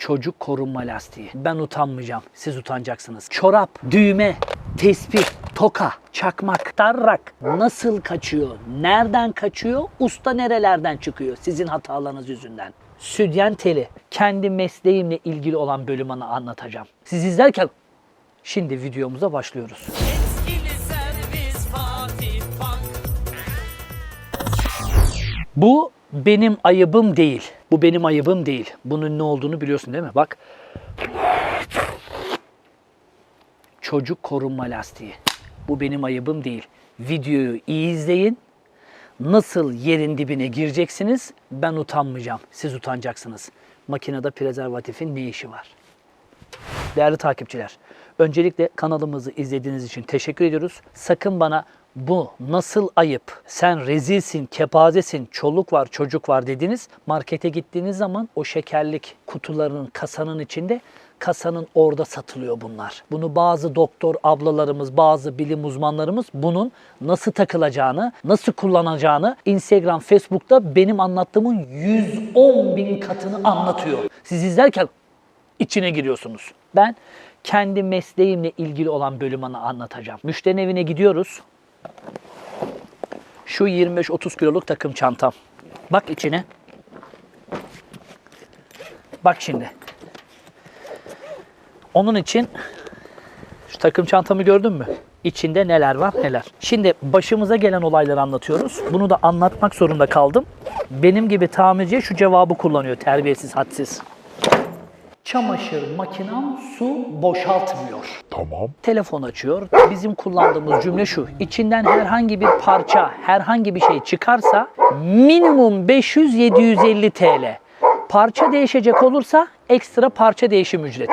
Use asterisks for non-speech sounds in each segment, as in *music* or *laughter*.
Çocuk korunma lastiği. Ben utanmayacağım. Siz utanacaksınız. Çorap, düğme, tespih, toka, çakmak, darrak nasıl kaçıyor? Nereden kaçıyor? Usta nerelerden çıkıyor? Sizin hatalarınız yüzünden. Südyen teli. Kendi mesleğimle ilgili olan bölümünü anlatacağım. Siz izlerken şimdi videomuza başlıyoruz. Bu benim ayıbım değil. Bu benim ayıbım değil. Bunun ne olduğunu biliyorsun değil mi? Bak. Çocuk korunma lastiği. Bu benim ayıbım değil. Videoyu iyi izleyin. Nasıl yerin dibine gireceksiniz? Ben utanmayacağım. Siz utanacaksınız. Makinede prezervatifin ne işi var? Değerli takipçiler, öncelikle kanalımızı izlediğiniz için teşekkür ediyoruz. Sakın bana bu nasıl ayıp, sen rezilsin, kepazesin, çoluk var, çocuk var dediniz. Markete gittiğiniz zaman o şekerlik kutularının kasanın içinde kasanın orada satılıyor bunlar. Bunu bazı doktor ablalarımız, bazı bilim uzmanlarımız bunun nasıl takılacağını, nasıl kullanacağını Instagram, Facebook'ta benim anlattığımın 110 bin katını anlatıyor. Siz izlerken içine giriyorsunuz. Ben kendi mesleğimle ilgili olan bölümünü anlatacağım. Müşterinin evine gidiyoruz. Şu 25-30 kiloluk takım çantam. Bak içine. Bak şimdi. Onun için şu takım çantamı gördün mü? İçinde neler var neler. Şimdi başımıza gelen olayları anlatıyoruz. Bunu da anlatmak zorunda kaldım. Benim gibi tamirciye şu cevabı kullanıyor terbiyesiz hadsiz. Çamaşır makinem su boşaltmıyor. Tamam. Telefon açıyor. Bizim kullandığımız cümle şu. İçinden herhangi bir parça, herhangi bir şey çıkarsa minimum 500-750 TL. Parça değişecek olursa ekstra parça değişim ücreti.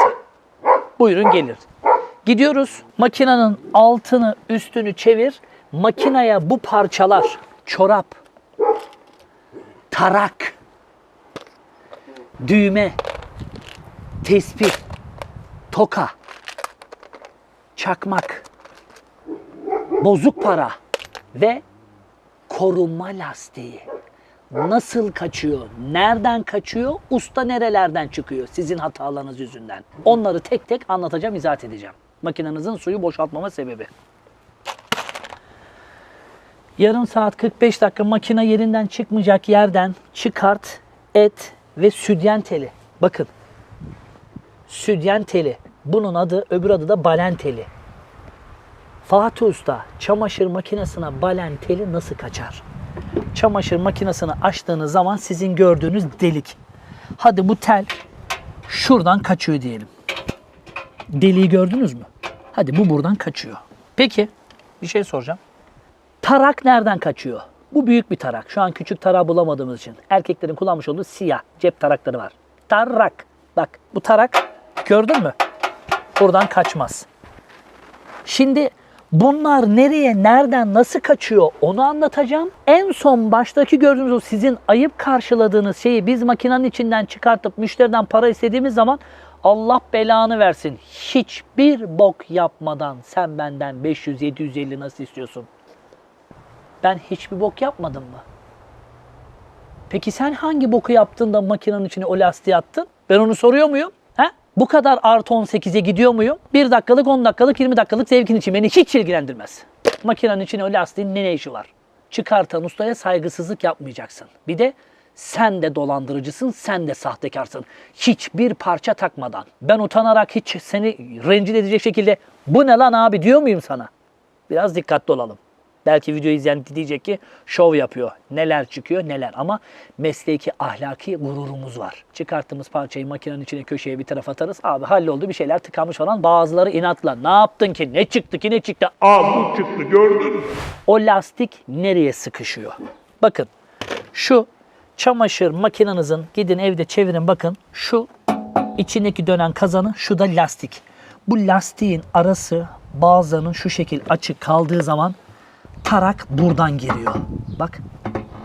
Buyurun gelir. Gidiyoruz. Makinenin altını üstünü çevir. Makineye bu parçalar çorap, tarak, düğme, tespih, toka, çakmak, bozuk para ve koruma lastiği. Nasıl kaçıyor? Nereden kaçıyor? Usta nerelerden çıkıyor? Sizin hatalarınız yüzünden. Onları tek tek anlatacağım, izah edeceğim. Makinenizin suyu boşaltmama sebebi. Yarım saat 45 dakika makine yerinden çıkmayacak yerden çıkart, et ve südyen teli. Bakın südyen teli. Bunun adı, öbür adı da balen teli. Fatih Usta çamaşır makinesine balen teli nasıl kaçar? Çamaşır makinesini açtığınız zaman sizin gördüğünüz delik. Hadi bu tel şuradan kaçıyor diyelim. Deliği gördünüz mü? Hadi bu buradan kaçıyor. Peki bir şey soracağım. Tarak nereden kaçıyor? Bu büyük bir tarak. Şu an küçük tarağı bulamadığımız için. Erkeklerin kullanmış olduğu siyah cep tarakları var. Tarak. Bak bu tarak gördün mü? Buradan kaçmaz. Şimdi bunlar nereye, nereden, nasıl kaçıyor onu anlatacağım. En son baştaki gördüğünüz o sizin ayıp karşıladığınız şeyi biz makinenin içinden çıkartıp müşteriden para istediğimiz zaman Allah belanı versin. Hiçbir bok yapmadan sen benden 500-750 nasıl istiyorsun? Ben hiçbir bok yapmadım mı? Peki sen hangi boku yaptın da makinenin içine o lastiği attın? Ben onu soruyor muyum? Bu kadar artı 18'e gidiyor muyum? 1 dakikalık, 10 dakikalık, 20 dakikalık zevkin için beni hiç ilgilendirmez. Makinenin içine o lastiğin ne işi var? Çıkartan ustaya saygısızlık yapmayacaksın. Bir de sen de dolandırıcısın, sen de sahtekarsın. Hiçbir parça takmadan. Ben utanarak hiç seni rencide edecek şekilde bu ne lan abi diyor muyum sana? Biraz dikkatli olalım. Belki video izleyen diyecek ki şov yapıyor. Neler çıkıyor neler ama mesleki ahlaki gururumuz var. Çıkarttığımız parçayı makinenin içine köşeye bir tarafa atarız. Abi halloldu bir şeyler tıkanmış falan. Bazıları inatla ne yaptın ki ne çıktı ki ne çıktı. Aa bu çıktı gördün mü? O lastik nereye sıkışıyor? Bakın şu çamaşır makinenizin gidin evde çevirin bakın şu içindeki dönen kazanı şu da lastik. Bu lastiğin arası bazılarının şu şekil açık kaldığı zaman tarak buradan giriyor. Bak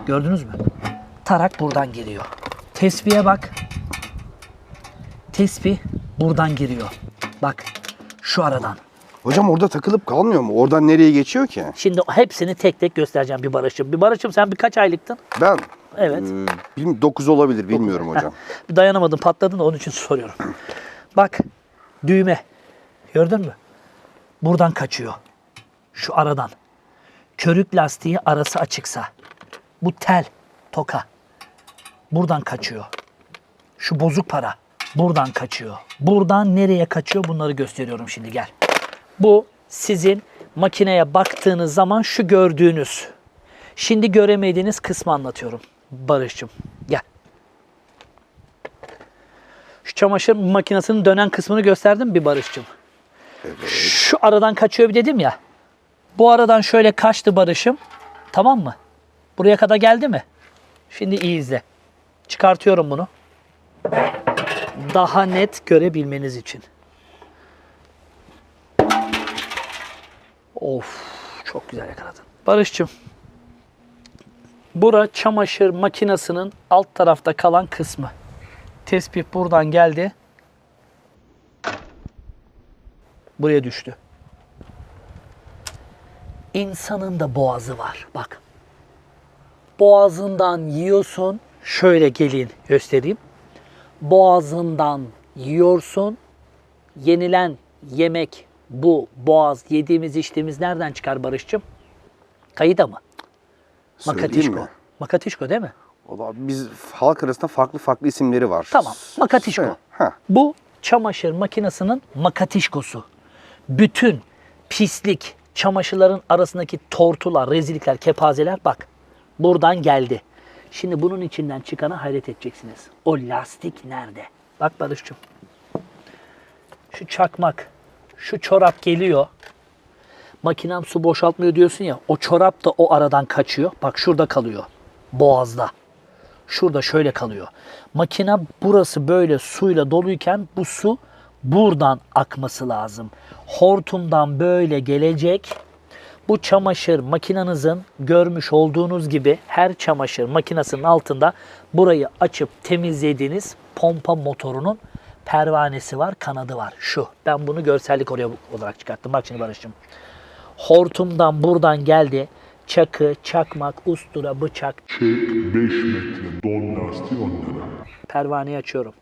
gördünüz mü? Tarak buradan giriyor. Tesbihe bak. Tesbih buradan giriyor. Bak şu aradan. Hocam orada takılıp kalmıyor mu? Oradan nereye geçiyor ki? Şimdi hepsini tek tek göstereceğim bir Barış'ım. Bir Barış'ım sen birkaç aylıktın? Ben Evet. Ee, bilmiyorum, 9 olabilir bilmiyorum hocam. Bir dayanamadım patladın da onun için soruyorum. *clears throat* Bak düğme. Gördün mü? Buradan kaçıyor. Şu aradan. Körük lastiği arası açıksa. Bu tel, toka. Buradan kaçıyor. Şu bozuk para. Buradan kaçıyor. Buradan nereye kaçıyor bunları gösteriyorum şimdi gel. Bu sizin makineye baktığınız zaman şu gördüğünüz. Şimdi göremediğiniz kısmı anlatıyorum. Barış'cığım gel. Şu çamaşır makinesinin dönen kısmını gösterdim bir Barış'cığım? Şu aradan kaçıyor bir dedim ya. Bu aradan şöyle kaçtı Barış'ım. Tamam mı? Buraya kadar geldi mi? Şimdi iyi izle. Çıkartıyorum bunu. Daha net görebilmeniz için. Of çok güzel yakaladın. Barış'cığım. Bura çamaşır makinesinin alt tarafta kalan kısmı. Tespih buradan geldi. Buraya düştü. İnsanın da boğazı var. Bak. Boğazından yiyorsun. Şöyle gelin göstereyim. Boğazından yiyorsun. Yenilen yemek bu boğaz yediğimiz içtiğimiz nereden çıkar Barış'cığım? Kayıda mı? Söyleyeyim Makatişko. mi? Makatişko değil mi? Valla biz halk arasında farklı farklı isimleri var. Tamam, makatişko. Ha, ha. Bu çamaşır makinesinin makatişkosu. Bütün pislik, çamaşırların arasındaki tortular, rezillikler, kepazeler bak buradan geldi. Şimdi bunun içinden çıkana hayret edeceksiniz. O lastik nerede? Bak Barış'cığım. Şu çakmak, şu çorap geliyor. Makinem su boşaltmıyor diyorsun ya. O çorap da o aradan kaçıyor. Bak şurada kalıyor. Boğazda. Şurada şöyle kalıyor. Makine burası böyle suyla doluyken bu su buradan akması lazım. Hortumdan böyle gelecek. Bu çamaşır makinenizin görmüş olduğunuz gibi her çamaşır makinesinin altında burayı açıp temizlediğiniz pompa motorunun pervanesi var, kanadı var. Şu. Ben bunu görsellik oraya olarak çıkarttım. Bak şimdi Barış'cığım. Hortumdan buradan geldi. Çakı, çakmak, ustura, bıçak, Çek 5 metre don lastiği 10 lira. pervaneyi açıyorum.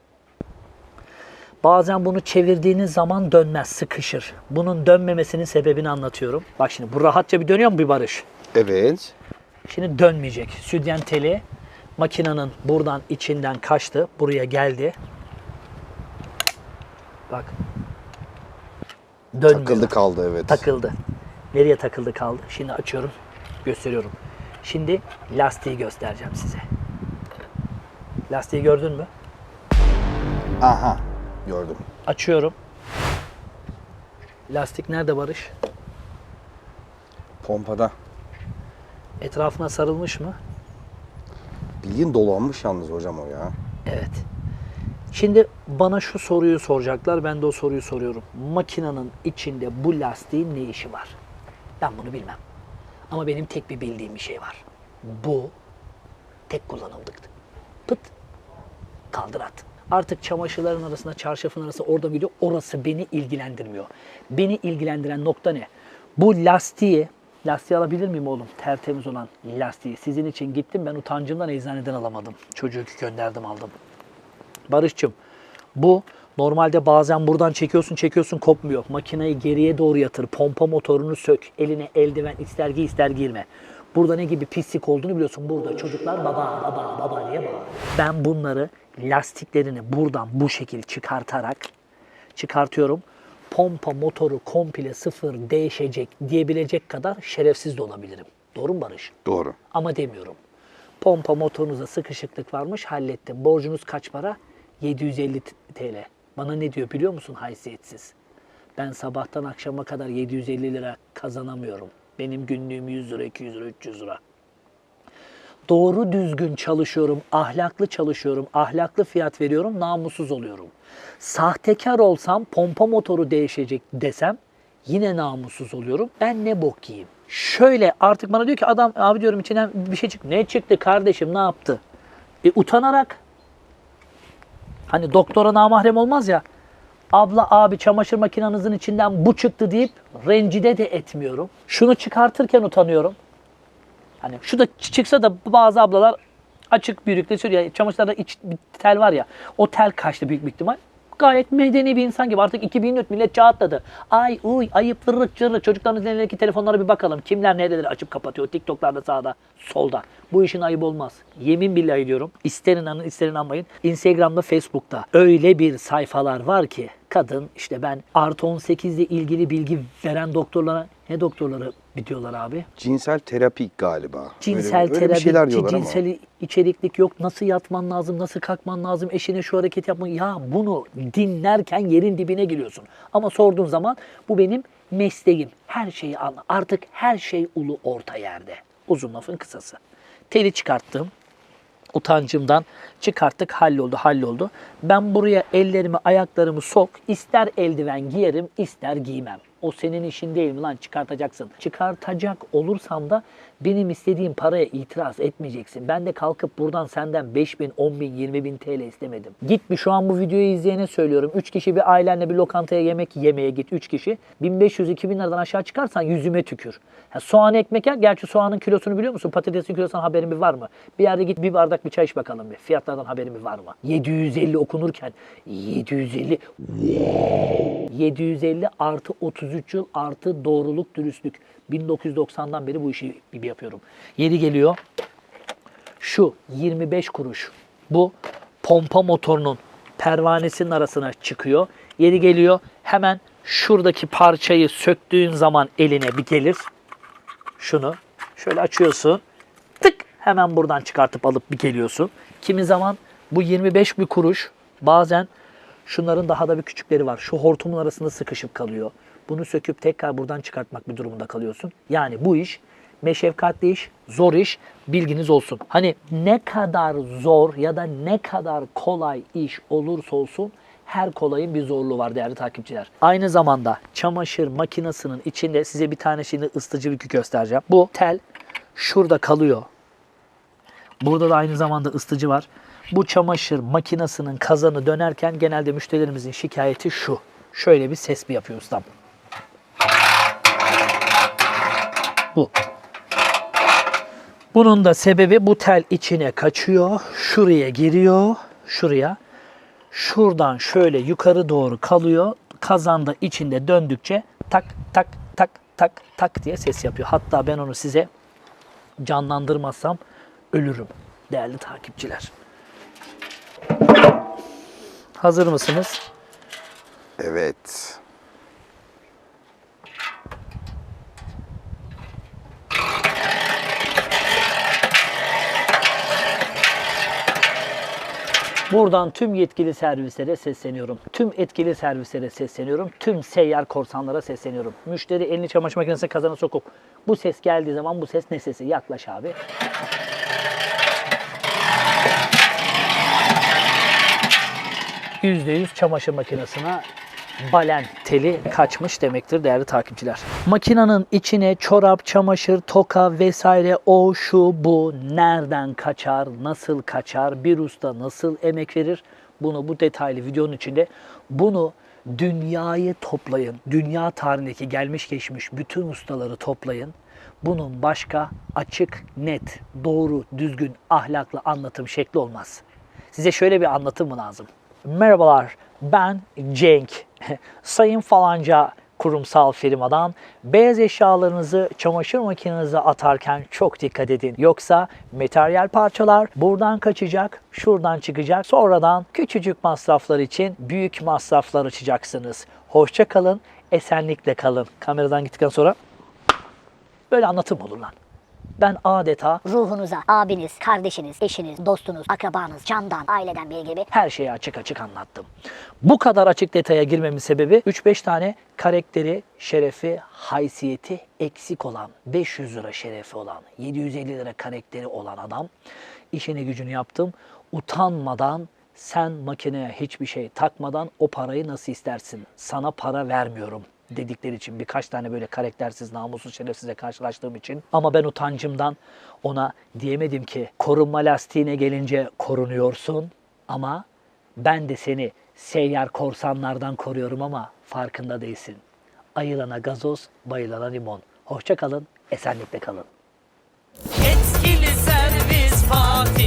Bazen bunu çevirdiğiniz zaman dönmez, sıkışır. Bunun dönmemesinin sebebini anlatıyorum. Bak şimdi bu rahatça bir dönüyor mu bir barış? Evet. Şimdi dönmeyecek. Südyen teli makinenin buradan içinden kaçtı. Buraya geldi. Bak. Dönmüyor. Takıldı kaldı evet. Takıldı. Nereye takıldı kaldı? Şimdi açıyorum. Gösteriyorum. Şimdi lastiği göstereceğim size. Lastiği gördün mü? Aha. Gördüm. Açıyorum. Lastik nerede Barış? Pompada. Etrafına sarılmış mı? Bildiğin dolanmış yalnız hocam o ya. Evet. Şimdi bana şu soruyu soracaklar. Ben de o soruyu soruyorum. Makinenin içinde bu lastiğin ne işi var? Ben bunu bilmem. Ama benim tek bir bildiğim bir şey var. Bu tek kullanımlıktı. Pıt. Kaldır at. Artık çamaşırların arasında, çarşafın arasında orada gidiyor. Orası beni ilgilendirmiyor. Beni ilgilendiren nokta ne? Bu lastiği, lastiği alabilir miyim oğlum? Tertemiz olan lastiği. Sizin için gittim ben utancımdan eczaneden alamadım. Çocuğu gönderdim aldım. Barış'cığım bu normalde bazen buradan çekiyorsun çekiyorsun kopmuyor. Makineyi geriye doğru yatır. Pompa motorunu sök. Eline eldiven ister giy ister giyme. Burada ne gibi pislik olduğunu biliyorsun. Burada çocuklar baba baba baba diye bağırıyor. Ben bunları lastiklerini buradan bu şekil çıkartarak çıkartıyorum. Pompa motoru komple sıfır değişecek diyebilecek kadar şerefsiz de olabilirim. Doğru mu Barış? Doğru. Ama demiyorum. Pompa motorunuzda sıkışıklık varmış hallettim. Borcunuz kaç para? 750 TL. Bana ne diyor biliyor musun haysiyetsiz? Ben sabahtan akşama kadar 750 lira kazanamıyorum. Benim günlüğüm 100 lira, 200 lira, 300 lira. Doğru düzgün çalışıyorum, ahlaklı çalışıyorum, ahlaklı fiyat veriyorum, namussuz oluyorum. Sahtekar olsam pompa motoru değişecek desem yine namussuz oluyorum. Ben ne bok yiyeyim? Şöyle artık bana diyor ki adam abi diyorum içinden bir şey çıktı. Ne çıktı kardeşim ne yaptı? E utanarak hani doktora namahrem olmaz ya. Abla abi çamaşır makinenizin içinden bu çıktı deyip rencide de etmiyorum. Şunu çıkartırken utanıyorum. Hani şu da çıksa da bazı ablalar Açık büyüklükte sürüyor. Yani çamaşırlarda iç bir tel var ya. O tel kaçtı büyük bir ihtimal. Gayet medeni bir insan gibi. Artık 2004 millet çağ atladı. Ay uy ayıp vırrık cırrık. Çocuklarınızın elindeki telefonlara bir bakalım. Kimler neredeleri açıp kapatıyor. TikTok'larda sağda solda. Bu işin ayıbı olmaz. Yemin billahi diyorum. İster inanın ister inanmayın. Instagram'da Facebook'ta öyle bir sayfalar var ki kadın işte ben artı 18 ile ilgili bilgi veren doktorlara ne doktorları biliyorlar abi? Cinsel terapi galiba. Cinsel öyle, öyle bir şeyler terapi, diyorlar ama. cinsel içeriklik yok. Nasıl yatman lazım, nasıl kalkman lazım, eşine şu hareket yapman. Ya bunu dinlerken yerin dibine giriyorsun. Ama sorduğun zaman bu benim mesleğim. Her şeyi anla. Artık her şey ulu orta yerde. Uzun lafın kısası. Teli çıkarttım. Utancımdan çıkarttık halloldu halloldu. Ben buraya ellerimi ayaklarımı sok ister eldiven giyerim ister giymem. O senin işin değil mi lan çıkartacaksın. Çıkartacak olursam da benim istediğim paraya itiraz etmeyeceksin. Ben de kalkıp buradan senden 5 bin, 10 bin, 20 bin TL istemedim. Git bir şu an bu videoyu izleyene söylüyorum. 3 kişi bir ailenle bir lokantaya yemek yemeye git 3 kişi. 1500-2000 liradan aşağı çıkarsan yüzüme tükür. Ha, soğan ekmek yer. Gerçi soğanın kilosunu biliyor musun? Patatesin kilosundan haberin bir var mı? Bir yerde git bir bardak bir çay iç bakalım bir. Fiyatlardan haberin bir var mı? 750 okunurken 750 750 artı 33 yıl artı doğruluk dürüstlük. 1990'dan beri bu işi yapıyorum. Yeri geliyor. Şu 25 kuruş. Bu pompa motorunun pervanesinin arasına çıkıyor. Yeri geliyor hemen şuradaki parçayı söktüğün zaman eline bir gelir. Şunu şöyle açıyorsun. Tık hemen buradan çıkartıp alıp bir geliyorsun. Kimi zaman bu 25 bir kuruş bazen şunların daha da bir küçükleri var. Şu hortumun arasında sıkışıp kalıyor. Bunu söküp tekrar buradan çıkartmak bir durumunda kalıyorsun. Yani bu iş meşakkatli iş, zor iş bilginiz olsun. Hani ne kadar zor ya da ne kadar kolay iş olursa olsun her kolayın bir zorluğu var değerli takipçiler. Aynı zamanda çamaşır makinesinin içinde size bir tane şimdi ısıtıcı bir göstereceğim. Bu tel şurada kalıyor. Burada da aynı zamanda ısıtıcı var. Bu çamaşır makinesinin kazanı dönerken genelde müşterilerimizin şikayeti şu. Şöyle bir ses bir yapıyor ustam. Bu. Bunun da sebebi bu tel içine kaçıyor. Şuraya giriyor. Şuraya. Şuradan şöyle yukarı doğru kalıyor. Kazanda içinde döndükçe tak tak tak tak tak diye ses yapıyor. Hatta ben onu size canlandırmazsam ölürüm değerli takipçiler. Hazır mısınız? Evet. Buradan tüm yetkili servislere sesleniyorum. Tüm etkili servislere sesleniyorum. Tüm seyyar korsanlara sesleniyorum. Müşteri elini çamaşır makinesine kazana sokup bu ses geldiği zaman bu ses ne sesi? Yaklaş abi. %100 çamaşır makinesine balen teli kaçmış demektir değerli takipçiler. Makinenin içine çorap, çamaşır, toka vesaire o şu bu nereden kaçar, nasıl kaçar, bir usta nasıl emek verir bunu bu detaylı videonun içinde bunu dünyayı toplayın. Dünya tarihindeki gelmiş geçmiş bütün ustaları toplayın. Bunun başka açık, net, doğru, düzgün, ahlaklı anlatım şekli olmaz. Size şöyle bir anlatım mı lazım? Merhabalar, ben Cenk. *laughs* Sayın falanca kurumsal firmadan beyaz eşyalarınızı çamaşır makinenize atarken çok dikkat edin. Yoksa materyal parçalar buradan kaçacak, şuradan çıkacak. Sonradan küçücük masraflar için büyük masraflar açacaksınız. Hoşça kalın, esenlikle kalın. Kameradan gittikten sonra böyle anlatım olur lan. Ben adeta ruhunuza abiniz, kardeşiniz, eşiniz, dostunuz, akrabanız, candan, aileden biri gibi her şeyi açık açık anlattım. Bu kadar açık detaya girmemin sebebi 3-5 tane karakteri, şerefi, haysiyeti eksik olan, 500 lira şerefi olan, 750 lira karakteri olan adam işini gücünü yaptım. Utanmadan sen makineye hiçbir şey takmadan o parayı nasıl istersin? Sana para vermiyorum dedikleri için birkaç tane böyle karaktersiz, namussuz, şerefsizle karşılaştığım için. Ama ben utancımdan ona diyemedim ki korunma lastiğine gelince korunuyorsun ama ben de seni seyyar korsanlardan koruyorum ama farkında değilsin. Ayılana gazoz, bayılana limon. Hoşça kalın, esenlikle kalın. Etkili servis Fatih